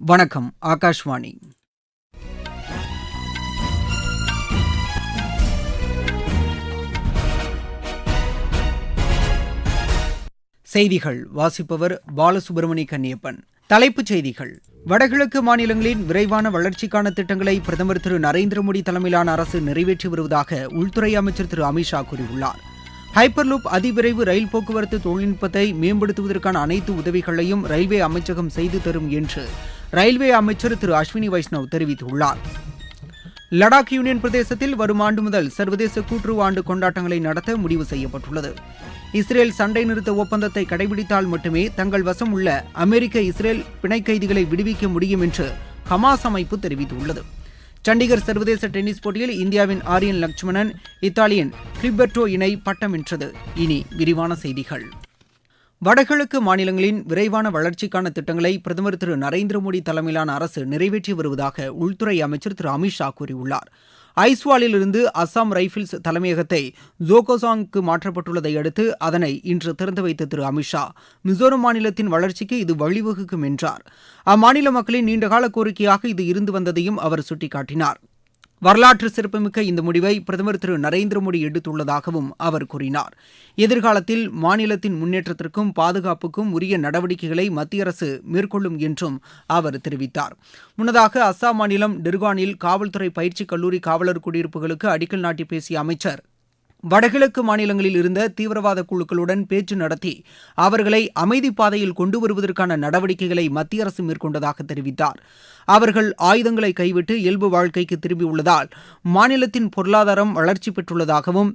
வணக்கம் ஆகாஷ்வாணி. செய்திகள் வாசிப்பவர் பாலசுப்ரமணி கன்னியப்பன். தலைப்புச் செய்திகள். வடகிழக்கு மாநிலங்களின் விரைவான வளர்ச்சிக்கான திட்டங்களை பிரதமர் திரு நரேந்திர மோடி தலைமையிலான அரசு நிறைவேற்றி வருவதாக உள்துறை அமைச்சர் திரு அமித்ஷா கூறியுள்ளார். ஹைப்பர்லூப் அதிவிரைவு ரயில் போக்குவரத்து தொழில்நுட்பத்தை மேம்படுத்துவதற்கான அனைத்து உதவிகளையும் ரயில்வே அமைச்சகம் செய்து தரும் என்று ரயில்வே அமைச்சர் திரு அஸ்வினி வைஷ்ணவ் தெரிவித்துள்ளார். லடாக் யூனியன் பிரதேசத்தில் வரும் ஆண்டு முதல் சர்வதேச கூட்டுறவு ஆண்டு கொண்டாட்டங்களை நடத்த முடிவு செய்யப்பட்டுள்ளது. இஸ்ரேல் சண்டை நிறுத்த ஒப்பந்தத்தை கடைபிடித்தால் மட்டுமே தங்கள் வசம் உள்ள அமெரிக்க இஸ்ரேல் பிணை கைதிகளை விடுவிக்க முடியும் என்று ஹமாஸ் அமைப்பு தெரிவித்துள்ளது. சண்டிகர் சர்வதேச டென்னிஸ் போட்டியில் இந்தியாவின் ஆரியன் லட்சுமணன் இத்தாலியன் கிளிபர்டோ இணை பட்டம் வென்றது. இனி விரிவான செய்திகள். வடகிழக்கு மாநிலங்களின் விரைவான வளர்ச்சிக்கான திட்டங்களை பிரதமர் திரு நரேந்திர மோடி தலைமையிலான அரசு நிறைவேற்றி வருவதாக உள்துறை அமைச்சர் திரு அமித்ஷா கூறியுள்ளார். ஐஸ்வாலிலிருந்து அஸ்ஸாம் ரைபிள்ஸ் தலைமையகத்தை ஜோகோசாங்க்கு மாற்றப்பட்டுள்ளதை அடுத்து அதனை இன்று திறந்து வைத்த திரு அமித்ஷா மிசோரம் மாநிலத்தின் வளர்ச்சிக்கு இது வழிவகுக்கும் என்றார். அம்மாநில மக்களின் நீண்டகால கோரிக்கையாக இது இருந்து வந்ததையும் அவர் சுட்டிக்காட்டினார். வரலாற்று சிறப்புமிக்க இந்த முடிவை பிரதமர் திரு நரேந்திர மோடி எடுத்துள்ளதாகவும் அவர் கூறினார். எதிர்காலத்தில் மாநிலத்தின் முன்னேற்றத்திற்கும் பாதுகாப்புக்கும் உரிய நடவடிக்கைகளை மத்திய அரசு மேற்கொள்ளும் என்றும் அவர் தெரிவித்தார். முன்னதாக அஸ்ஸாம் மாநிலம் டிர்கானில் காவல்துறை பயிற்சி கல்லூரி காவலர் குடியிருப்புகளுக்கு அடிக்கல் நாட்டி பேசிய அமைச்சர் வடகிழக்கு மாநிலங்களில் இருந்த தீவிரவாத குழுக்களுடன் பேச்சு நடத்தி அவர்களை அமைதி பாதையில் கொண்டு வருவதற்கான நடவடிக்கைகளை மத்திய அரசு மேற்கொண்டதாக தெரிவித்தார். அவர்கள் ஆயுதங்களை கைவிட்டு இயல்பு வாழ்க்கைக்கு திரும்பியுள்ளதால் மாநிலத்தின் பொருளாதாரம் வளர்ச்சி பெற்றுள்ளதாகவும்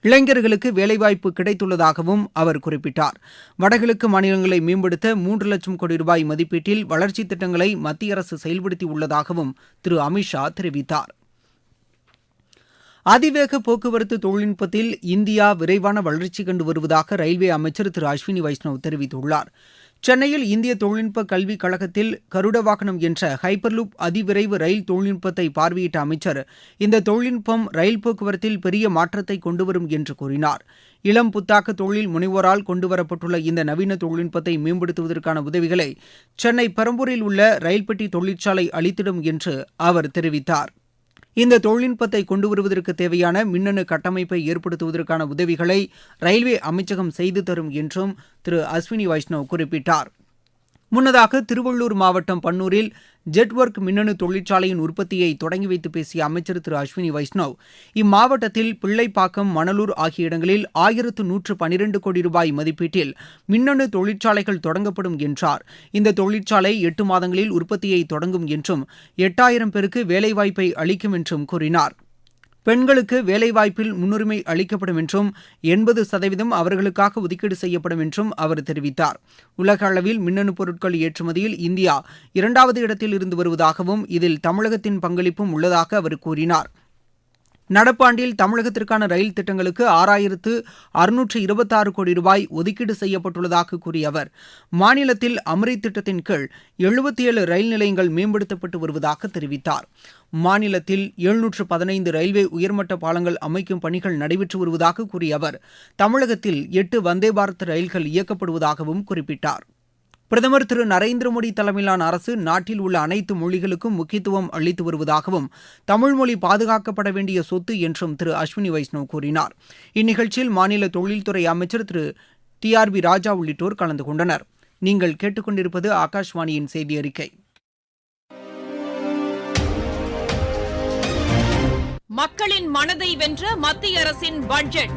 இளைஞர்களுக்கு வேலைவாய்ப்பு கிடைத்துள்ளதாகவும் அவர் குறிப்பிட்டார். வடகிழக்கு மாநிலங்களை மேம்படுத்த மூன்று லட்சம் கோடி ரூபாய் மதிப்பீட்டில் வளர்ச்சித் திட்டங்களை மத்திய அரசு செயல்படுத்தி உள்ளதாகவும் திரு அமித்ஷா தெரிவித்தார். அதிவேக போக்குவரத்து தொழில்நுட்பத்தில் இந்தியா விரைவான வளர்ச்சி கண்டு வருவதாக ரயில்வே அமைச்சர் திரு அஸ்வினி வைஷ்ணவ் தெரிவித்துள்ளார். சென்னையில் இந்திய தொழில்நுட்ப கல்விக் கழகத்தில் கருட வாகனம் என்ற ஹைப்பர்லூப் அதிவிரைவு ரயில் தொழில்நுட்பத்தை பார்வையிட்ட அமைச்சர் இந்த தொழில்நுட்பம் ரயில் போக்குவரத்தில் பெரிய மாற்றத்தை கொண்டுவரும் என்று கூறினார். இளம் புத்தாக்க தொழில் முனைவோரால் கொண்டுவரப்பட்டுள்ள இந்த நவீன தொழில்நுட்பத்தை மேம்படுத்துவதற்கான உதவிகளை சென்னை பெரம்பூரில் உள்ள ரயில்பெட்டி தொழிற்சாலை அளித்திடும் என்று அவர் தெரிவித்தார். இந்த தொழில்நுட்பத்தை கொண்டு வருவதற்கு தேவையான மின்னணு கட்டமைப்பை ஏற்படுத்துவதற்கான உதவிகளை ரயில்வே அமைச்சகம் செய்து தரும் என்றும் திரு அஸ்வினி வைஷ்ணவ் குறிப்பிட்டார். முன்னதாக திருவள்ளூர் மாவட்டம் பன்னூரில் ஜெட் ஒர்க் மின்னணு தொழிற்சாலையின் உற்பத்தியை தொடங்கி வைத்து பேசிய அமைச்சர் திரு அஸ்வினி வைஷ்ணவ் இம்மாவட்டத்தில் பிள்ளைப்பாக்கம் மணலூர் ஆகிய இடங்களில் ஆயிரத்து நூற்று பனிரெண்டு கோடி ரூபாய் மதிப்பீட்டில் மின்னணு தொழிற்சாலைகள் தொடங்கப்படும் என்றார். இந்த தொழிற்சாலை எட்டு மாதங்களில் உற்பத்தியை தொடங்கும் என்றும் எட்டாயிரம் பேருக்கு வேலைவாய்ப்பை அளிக்கும் என்றும் கூறினார். பெண்களுக்கு வேலைவாய்ப்பில் முன்னுரிமை அளிக்கப்படும் என்றும் எண்பது சதவீதம் அவர்களுக்காக ஒதுக்கீடு செய்யப்படும் என்றும் அவர் தெரிவித்தார். உலக அளவில் மின்னணு பொருட்கள் ஏற்றுமதியில் இந்தியா இரண்டாவது இடத்தில் இருந்து வருவதாகவும் இதில் தமிழகத்தின் பங்களிப்பும் உள்ளதாக அவர் கூறினார். நடப்பாண்டில் தமிழகத்திற்கான ரயில் திட்டங்களுக்கு ஆறாயிரத்து அறுநூற்று இருபத்தாறு கோடி ரூபாய் ஒதுக்கீடு செய்யப்பட்டுள்ளதாக கூறிய அவர் மாநிலத்தில் அம்ரித் திட்டத்தின் கீழ் எழுபத்தி ஏழு ரயில் நிலையங்கள் மேம்படுத்தப்பட்டு வருவதாக தெரிவித்தார். மாநிலத்தில் எழுநூற்று பதினைந்து ரயில்வே உயர்மட்ட பாலங்கள் அமைக்கும் பணிகள் நடைபெற்று வருவதாக கூறிய அவர் தமிழகத்தில் எட்டு வந்தே பாரத் ரயில்கள் இயக்கப்படுவதாகவும் குறிப்பிட்டார். பிரதமர் திரு நரேந்திர மோடி தலைமையிலான அரசு நாட்டில் உள்ள அனைத்து மொழிகளுக்கும் முக்கியத்துவம் அளித்து வருவதாகவும் தமிழ் மொழி பாதுகாக்கப்பட வேண்டிய சொத்து என்றும் திரு அஸ்வினி வைஷ்ணவ் கூறினார். இந்நிகழ்ச்சியில் மாநில தொழில்துறை அமைச்சர் திரு டி ஆர் பி ராஜா உள்ளிட்டோர் கலந்து கொண்டனர். நீங்கள் கேட்டுக்கொண்டிருப்பது ஆகாஷ்வாணியின் செய்தி அறிக்கை. மக்களின் மனதை வென்ற மத்திய அரசின் பட்ஜெட்.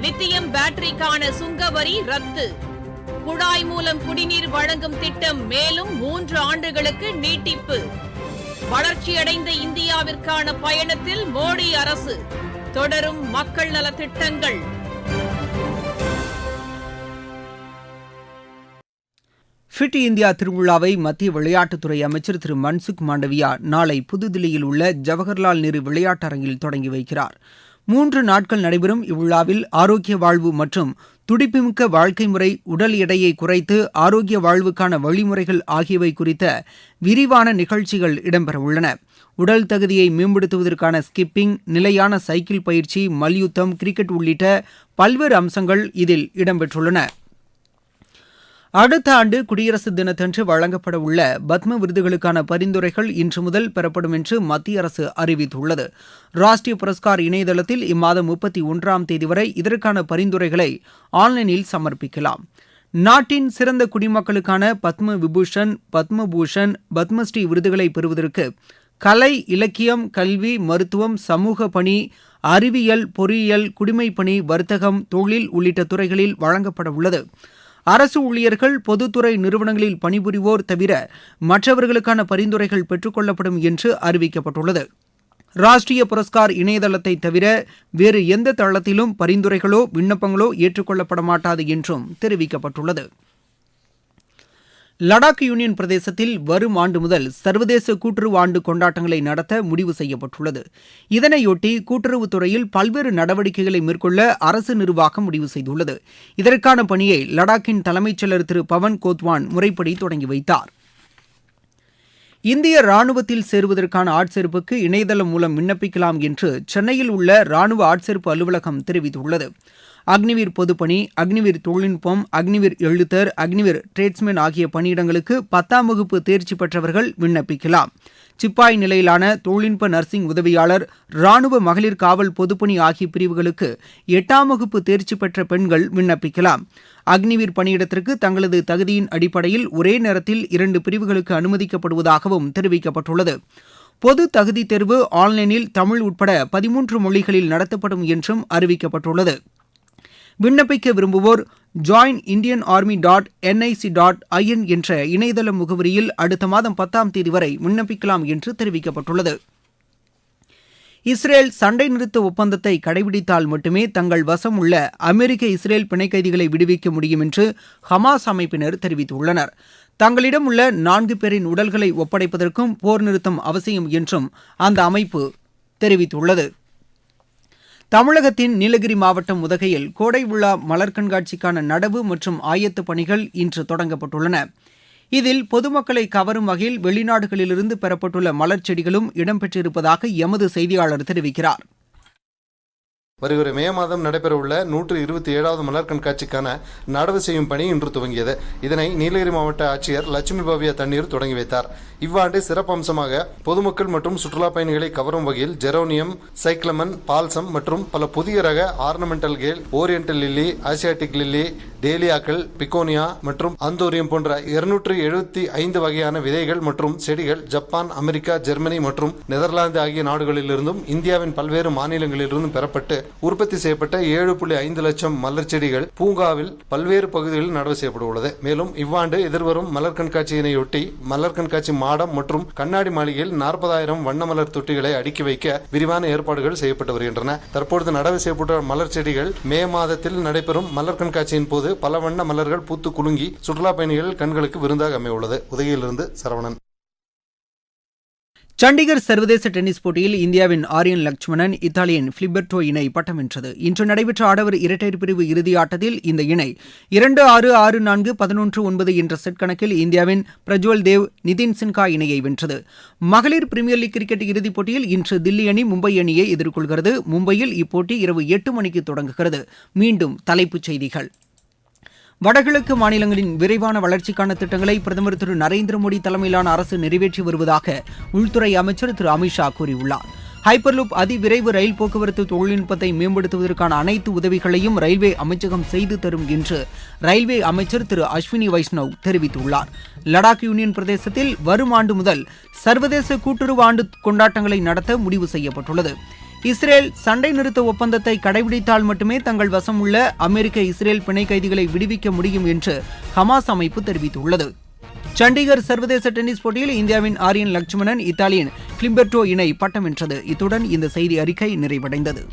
லித்தியம் பேட்டரிக்கான சுங்க வரி ரத்து. குழாய் மூலம் குடிநீர் வழங்கும் திட்டம் மேலும் மூன்று ஆண்டுகளுக்கு நீட்டிப்பு. வளர்ச்சியடைந்த இந்தியாவிற்கான பயணத்தில் மோடி அரசு. தொடரும் மக்கள் நலத்திட்டங்கள் ஃபிட் இந்தியா திருவிழாவை மத்திய விளையாட்டுத்துறை அமைச்சர் திரு மன்சுக் மாண்டவியா நாளை புதுதில்லியில் உள்ள ஜவஹர்லால் நேரு விளையாட்டரங்கில் தொடங்கி வைக்கிறாா் மூன்று நாட்கள் நடைபெறும் இவ்விழாவில் ஆரோக்கிய வாழ்வு மற்றும் துடிப்புமிக்க வாழ்க்கை முறை உடல் எடையை குறைத்து ஆரோக்கிய வாழ்வுக்கான வழிமுறைகள் ஆகியவை குறித்த விரிவான நிகழ்ச்சிகள் இடம்பெறவுள்ளன. உடல் தகுதியை மேம்படுத்துவதற்கான ஸ்கிப்பிங் நிலையான சைக்கிள் பயிற்சி மல்யுத்தம் கிரிக்கெட் உள்ளிட்ட பல்வேறு அம்சங்கள் இதில் இடம்பெற்றுள்ளன. அடுத்த ஆண்டு குடியரசு தினத்தன்று வழங்கப்பட உள்ள பத்ம விருதுகளுக்கான பரிந்துரைகள் இன்று முதல் பெறப்படும் என்று மத்திய அரசு அறிவித்துள்ளது. ராஷ்டிரிய புரஸ்கார் இணையதளத்தில் இம்மாதம் முப்பத்தி ஒன்றாம் தேதி வரை இதற்கான பரிந்துரைகளை ஆன்லைனில் சமர்ப்பிக்கலாம். நாட்டின் சிறந்த குடிமக்களுக்கான பத்ம விபூஷன் பத்மபூஷன் பத்மஸ்ரீ விருதுகளை பெறுவதற்கு கலை இலக்கியம் கல்வி மருத்துவம் சமூக பணி அறிவியல் பொறியியல் குடிமைப்பணி வர்த்தகம் தொழில் உள்ளிட்ட துறைகளில் வழங்கப்பட உள்ளது. அரசு ஊழியர்கள் பொதுத்துறை நிறுவனங்களில் பணிபுரிவோர் தவிர மற்றவர்களுக்கான பரிந்துரைகள் பெற்றுக்கொள்ளப்படும் என்று அறிவிக்கப்பட்டுள்ளது. ராஷ்டிரிய புரஸ்கார் இணையதளத்தை தவிர வேறு எந்த தளத்திலும் பரிந்துரைகளோ விண்ணப்பங்களோ ஏற்றுக்கொள்ளப்பட மாட்டாது என்றும் தெரிவிக்கப்பட்டுள்ளது. லடாக் யூனியன் பிரதேசத்தில் வரும் ஆண்டு முதல் சர்வதேச கூட்டுறவு ஆண்டு கொண்டாட்டங்களை நடத்த முடிவு செய்யப்பட்டுள்ளது. இதனையொட்டி கூட்டுறவுத் துறையில் பல்வேறு நடவடிக்கைகளை மேற்கொள்ள அரசு நிர்வாகம் முடிவு செய்துள்ளது. இதற்கான பணியை லடாக்கின் தலைமைச் செயலர் திரு பவன் கோத்வான் முறைப்படி தொடங்கி வைத்தார். இந்திய ராணுவத்தில் சேருவதற்கான ஆட்சேர்ப்புக்கு இணையதளம் மூலம் விண்ணப்பிக்கலாம் என்று சென்னையில் உள்ள ராணுவ ஆட்சேர்ப்பு அலுவலகம் தெரிவித்துள்ளது. அக்னிவீர் பொதுப்பணி அக்னிவீர் தொழில்நுட்பம் அக்னிவீர் எழுத்தர் அக்னிவீர் டிரேட்ஸ்மேன் ஆகிய பணியிடங்களுக்கு பத்தாம் வகுப்பு தேர்ச்சி பெற்றவர்கள் விண்ணப்பிக்கலாம். சிப்பாய் நிலையிலான தொழில்நுட்ப நர்சிங் உதவியாளர் ராணுவ மகளிர் காவல் பொதுப்பணி ஆகிய பிரிவுகளுக்கு எட்டாம் வகுப்பு தேர்ச்சி பெற்ற பெண்கள் விண்ணப்பிக்கலாம். அக்னிவீர் பணியிடத்திற்கு தங்களது தகுதியின் அடிப்படையில் ஒரே நேரத்தில் இரண்டு பிரிவுகளுக்கு அனுமதிக்கப்படுவதாகவும் தெரிவிக்கப்பட்டுள்ளது. பொது தகுதி தேர்வு ஆன்லைனில் தமிழ் உட்பட பதிமூன்று மொழிகளில் நடத்தப்படும் என்றும் அறிவிக்கப்பட்டுள்ளது. விண்ணப்பிக்க விரும்புவோர் join Indian army dot NIC dot IN என்ற இணையதள முகவரியில் அடுத்த மாதம் பத்தாம் தேதி வரை விண்ணப்பிக்கலாம் என்று தெரிவிக்கப்பட்டுள்ளது. இஸ்ரேல் சண்டை நிறுத்த ஒப்பந்தத்தை கடைபிடித்தால் மட்டுமே தங்கள் வசம் உள்ள அமெரிக்க இஸ்ரேல் பிணைக்கைதிகளை விடுவிக்க முடியும் என்று ஹமாஸ் அமைப்பினர் தெரிவித்துள்ளனர். தங்களிடம் உள்ள நான்கு பேரின் உடல்களை ஒப்படைப்பதற்கும் போர் நிறுத்தம் அவசியம் என்றும் அந்த அமைப்பு தெரிவித்துள்ளது. தமிழகத்தின் நீலகிரி மாவட்டம் உதகையில் கோடை விழா மலர் கண்காட்சிக்கான நடவு மற்றும் ஆயத்த பணிகள் இன்று தொடங்கப்பட்டுள்ளன. இதில் பொதுமக்களை கவரும் வகையில் வெளிநாடுகளிலிருந்து பெறப்பட்டுள்ள மலர் செடிகளும் இடம்பெற்றிருப்பதாக எமது செய்தியாளர் தெரிவிக்கிறார். வருகிற மே மாதம் நடைபெறவுள்ள நூற்று இருபத்தி ஏழாவது மலர் கண்காட்சிக்கான நடவு செய்யும் பணி இன்று துவங்கியது. இதனை நீலகிரி மாவட்ட ஆட்சியர் லட்சுமி பவ்யா தண்ணீர் தொடங்கி வைத்தார். இவ்வாண்டு சிறப்பம்சமாக பொதுமக்கள் மற்றும் சுற்றுலா பயணிகளை கவரும் வகையில் ஜெரோனியம் சைக்ளமன் பால்சம் மற்றும் பல புதிய ரக ornamental kale oriental lily asiatic lily டேலியாக்கள் begonia மற்றும் அந்தோரியம் போன்ற இருநூற்று எழுபத்தி ஐந்து வகையான விதைகள் மற்றும் செடிகள் ஜப்பான் அமெரிக்கா ஜெர்மனி மற்றும் நெதர்லாந்து ஆகிய நாடுகளிலிருந்தும் இந்தியாவின் பல்வேறு மாநிலங்களிலிருந்தும் பெறப்பட்டு உற்பத்தி செய்யப்பட்ட ஏழு புள்ளி ஐந்து லட்சம் மலர் செடிகள் பூங்காவில் பல்வேறு பகுதிகளில் நடவு செய்யப்பட்டுள்ளது. மேலும் இவ்வாண்டு எதிர்வரும் மலர் கண்காட்சியினையொட்டி மலர் கண்காட்சி மாடம் மற்றும் கண்ணாடி மாளிகையில் நாற்பதாயிரம் வண்ண மலர் தொட்டிகளை அடுக்கி வைக்க விரிவான ஏற்பாடுகள் செய்யப்பட்டு வருகின்றன. தற்பொழுது நடவு செய்யப்பட்ட மலர் செடிகள் மே மாதத்தில் நடைபெறும் மலர் கண்காட்சியின் போது பல வண்ண மலர்கள் பூத்து குலுங்கி சுற்றுலா பயணிகள் கண்களுக்கு விருந்தாக அமையவுள்ளது உதகையிலிருந்து சரவணன். சண்டிகர் சர்வதேச டென்னிஸ் போட்டியில் இந்தியாவின் ஆரியன் லட்சுமணன் இத்தாலியன் பிலிபர்டோ இணை பட்டம் வென்றது. இன்று நடைபெற்ற ஆடவர் இரட்டையர் பிரிவு இறுதி ஆட்டத்தில் இந்த இணை இரண்டு ஆறு ஆறு நான்கு பதினொன்று ஒன்பது என்ற செட் கணக்கில் இந்தியாவின் பிரஜ்வல் தேவ் நிதின் சின்ஹா இணையை வென்றது. மகளிர் பிரீமியர் லீக் கிரிக்கெட் இறுதிப் போட்டியில் இன்று தில்லி அணி மும்பை அணியை எதிர்கொள்கிறது. மும்பையில் இப்போட்டி இரவு எட்டு மணிக்கு தொடங்குகிறது. மீண்டும் தலைப்புச் செய்திகள். வடகிழக்கு மாநிலங்களின் விரைவான வளர்ச்சிக்கான திட்டங்களை பிரதமர் திரு நரேந்திர மோடி தலைமையிலான அரசு நிறைவேற்றி வருவதாக உள்துறை அமைச்சர் திரு அமித்ஷா கூறியுள்ளார். ஹைப்பர்லூப் அதிவிரைவு ரயில் போக்குவரத்து தொழில்நுட்பத்தை மேம்படுத்துவதற்கான அனைத்து உதவிகளையும் ரயில்வே அமைச்சகம் செய்து தரும் என்று ரயில்வே அமைச்சர் திரு அஸ்வினி வைஷ்ணவ் தெரிவித்துள்ளார். லடாக் யூனியன் பிரதேசத்தில் வரும் ஆண்டு முதல் சர்வதேச கூட்டுறவு ஆண்டு கொண்டாட்டங்களை நடத்த முடிவு செய்யப்பட்டுள்ளது. இஸ்ரேல் சண்டை நிறுத்த ஒப்பந்தத்தை கடைபிடித்தால் மட்டுமே தங்கள் வசம் உள்ள அமெரிக்க இஸ்ரேல் பிணை கைதிகளை விடுவிக்க முடியும் என்று ஹமாஸ் அமைப்பு தெரிவித்துள்ளது. சண்டிகர் சர்வதேச டென்னிஸ் போட்டியில் இந்தியாவின் ஆரியன் லட்சுமணன் இத்தாலியன் பிலிம்பெர்டோ இணை பட்டம் வென்றது. இத்துடன் இந்த செய்தி அறிக்கை நிறைவடைந்தது.